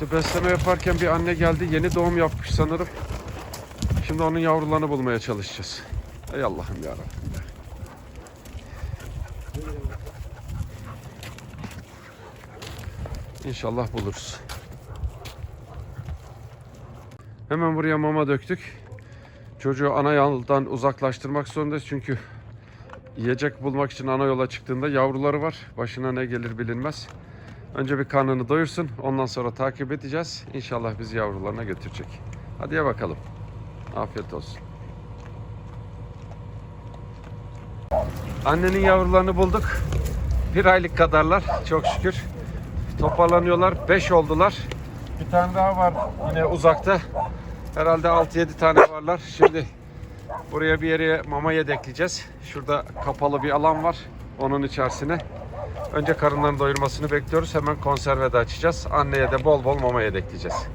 İşte besleme yaparken bir anne geldi. Yeni doğum yapmış sanırım. Şimdi onun yavrularını bulmaya çalışacağız. Ey Allah'ım ya. İnşallah buluruz. Hemen buraya mama döktük. Çocuğu ana yoldan uzaklaştırmak zorundayız çünkü yiyecek bulmak için ana yola çıktığında yavruları var. Başına ne gelir bilinmez. Önce bir karnını doyursun. Ondan sonra takip edeceğiz. İnşallah bizi yavrularına götürecek. Hadi ya bakalım. Afiyet olsun. Annenin yavrularını bulduk. Bir aylık kadarlar çok şükür. Toparlanıyorlar. Beş oldular. Bir tane daha var yine uzakta. Herhalde 6-7 tane varlar. Şimdi buraya bir yere mama yedekleyeceğiz. Şurada kapalı bir alan var. Onun içerisine. Önce karınlarını doyurmasını bekliyoruz. Hemen konserve de açacağız. Anneye de bol bol mama yedekleyeceğiz.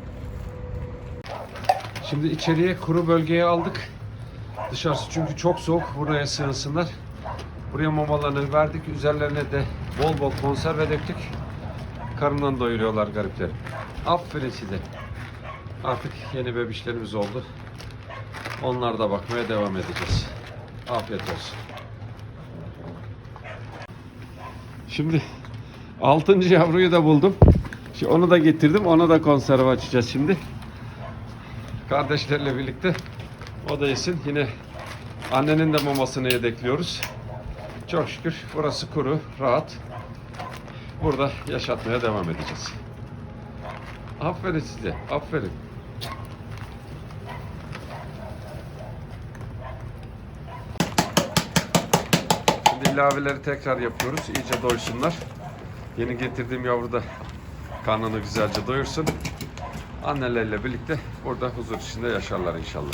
Şimdi içeriye kuru bölgeye aldık. Dışarısı çünkü çok soğuk. Buraya sığınsınlar. Buraya mamalarını verdik. Üzerlerine de bol bol konserve döktük. Karından doyuruyorlar garipleri. Aferin size. Artık yeni bebişlerimiz oldu. Onlara da bakmaya devam edeceğiz. Afiyet olsun. Şimdi 6. yavruyu da buldum. Şimdi onu da getirdim. Ona da konserve açacağız şimdi. Kardeşlerle birlikte o da yesin. Yine annenin de mamasını yedekliyoruz. Çok şükür burası kuru, rahat. Burada yaşatmaya devam edeceğiz. Aferin size, aferin. İlaveleri tekrar yapıyoruz. İyice doysunlar. Yeni getirdiğim yavru da karnını güzelce doyursun. Anneleriyle birlikte burada huzur içinde yaşarlar inşallah.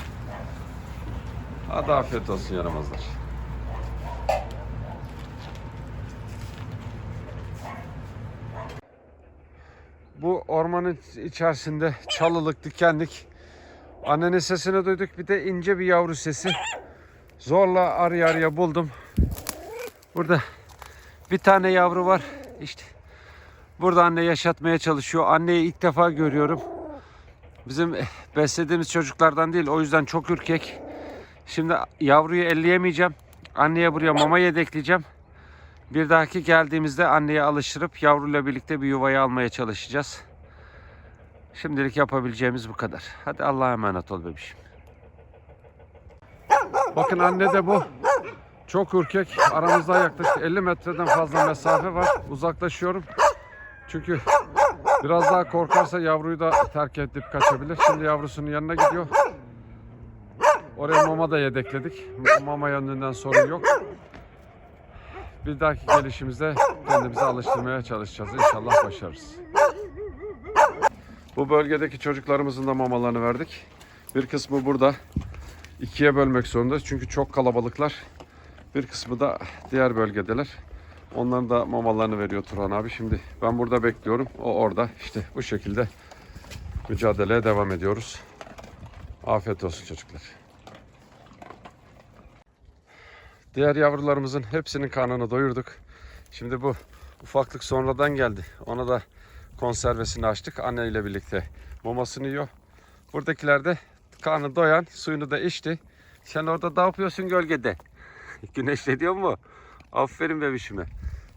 Hadi afiyet olsun yaramazlar. Bu ormanın içerisinde çalılık, dikenlik. Annenin sesini duyduk. Bir de ince bir yavru sesi. Zorla araya araya buldum. Burada bir tane yavru var. İşte burada anne yaşatmaya çalışıyor. Anneyi ilk defa görüyorum. Bizim beslediğimiz çocuklardan değil. O yüzden çok ürkek. Şimdi yavruyu elleyemeyeceğim. Anneye buraya mama yedekleyeceğim. Bir dahaki geldiğimizde anneye alıştırıp yavruyla birlikte bir yuvaya almaya çalışacağız. Şimdilik yapabileceğimiz bu kadar. Hadi Allah'a emanet ol bebişim. Bakın anne de bu. Çok ürkek. Aramızda yaklaşık 50 metreden fazla mesafe var. Uzaklaşıyorum. Çünkü biraz daha korkarsa yavruyu da terk edip kaçabilir. Şimdi yavrusunun yanına gidiyor. Oraya mama da yedekledik. Mama yönünden sorun yok. Bir dahaki gelişimizde kendimizi alıştırmaya çalışacağız. İnşallah başarırız. Bu bölgedeki çocuklarımızın da mamalarını verdik. Bir kısmı burada. ikiye bölmek zorundayız. Çünkü çok kalabalıklar. Bir kısmı da diğer bölgedeler. Onların da mamalarını veriyor Turhan abi. Şimdi ben burada bekliyorum. O orada. İşte bu şekilde mücadeleye devam ediyoruz. Afiyet olsun çocuklar. Diğer yavrularımızın hepsinin karnını doyurduk. Şimdi bu ufaklık sonradan geldi. Ona da konservesini açtık. Anne ile birlikte mamasını yiyor. Buradakiler de karnı doyan, suyunu da içti. Sen orada ne yapıyorsun gölgede? Güneşleniyor mu? Aferin bebişime.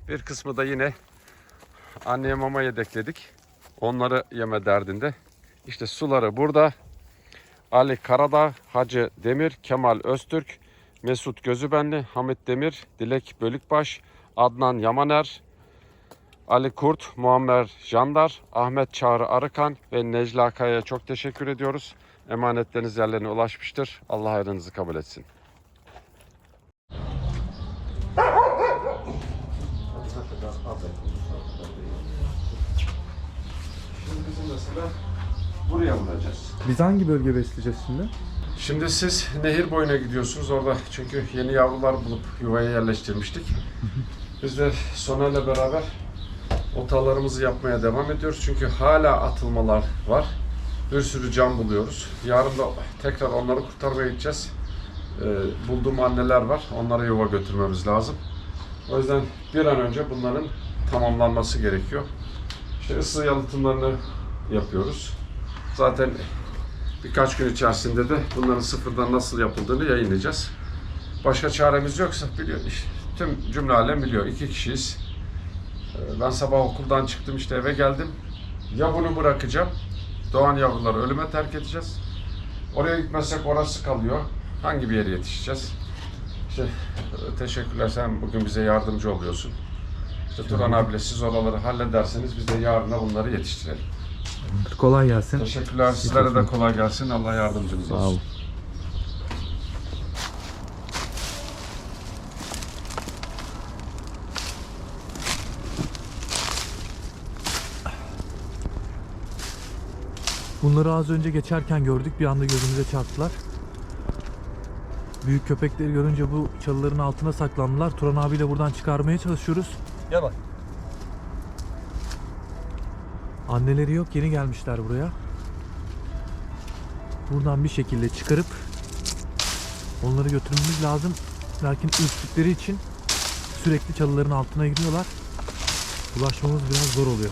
Bir kısmı da yine anneye mama yedekledik. Onları yeme derdinde. İşte suları burada. Ali Karadağ, Hacı Demir, Kemal Öztürk, Mesut Gözübenli, Hamit Demir, Dilek Bölükbaş, Adnan Yamaner, Ali Kurt, Muammer Jandar, Ahmet Çağrı Arıkan ve Necla Kaya'ya çok teşekkür ediyoruz. Emanetleriniz yerlerine ulaşmıştır. Allah hayrınızı kabul etsin. Mesela buraya vuracağız. Biz hangi bölge besleyeceğiz şimdi? Şimdi siz nehir boyuna gidiyorsunuz orada çünkü yeni yavrular bulup yuvaya yerleştirmiştik. Biz de Soner'le beraber otalarımızı yapmaya devam ediyoruz çünkü hala atılmalar var. Bir sürü can buluyoruz. Yarın da tekrar onları kurtarmaya gideceğiz. Ee, bulduğum anneler var. Onlara yuva götürmemiz lazım. O yüzden bir an önce bunların tamamlanması gerekiyor. İşte ısı yalıtımlarını yapıyoruz. Zaten birkaç gün içerisinde de bunların sıfırdan nasıl yapıldığını yayınlayacağız. Başka çaremiz yoksa biliyor işte, tüm cümle alem biliyor. İki kişiyiz. Ee, Ben sabah okuldan çıktım işte eve geldim. Ya bunu bırakacağım. Doğan yavruları ölüme terk edeceğiz. Oraya gitmezsek orası kalıyor. Hangi bir yere yetişeceğiz? İşte e, teşekkürler sen bugün bize yardımcı oluyorsun. İşte Turan abiyle siz oraları hallederseniz biz de yarına bunları yetiştirelim. Kolay gelsin. Teşekkürler. Sizlere de kolay gelsin. Allah yardımcınız Sağ olsun. ol. Bunları az önce geçerken gördük. Bir anda gözümüze çarptılar. Büyük köpekleri görünce bu çalıların altına saklandılar. Turan abiyle buradan çıkarmaya çalışıyoruz. Gel bak. Anneleri yok. Yeni gelmişler buraya. Buradan bir şekilde çıkarıp onları götürmemiz lazım. Lakin ürktükleri için sürekli çalıların altına giriyorlar. Ulaşmamız biraz zor oluyor.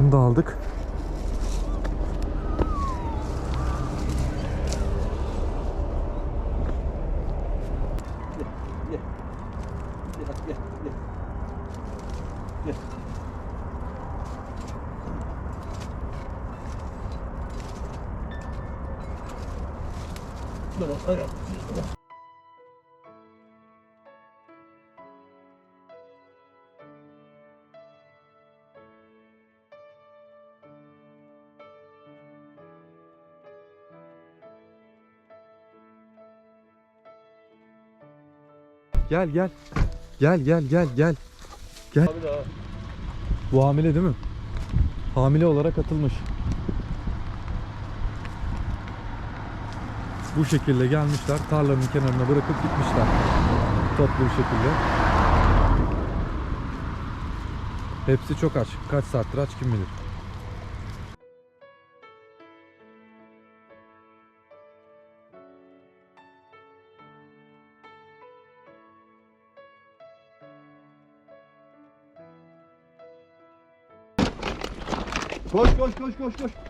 Bunu da aldık. Gel. Gel gel gel. Gel. Tamam, aynen. Gel gel. Gel gel gel gel. Gel. Abi daha. Bu hamile değil mi? Hamile olarak atılmış. Bu şekilde gelmişler. Tarlanın kenarına bırakıp gitmişler. Toplu bir şekilde. Hepsi çok aç. Kaç saattir aç kim bilir. Koş koş koş koş koş.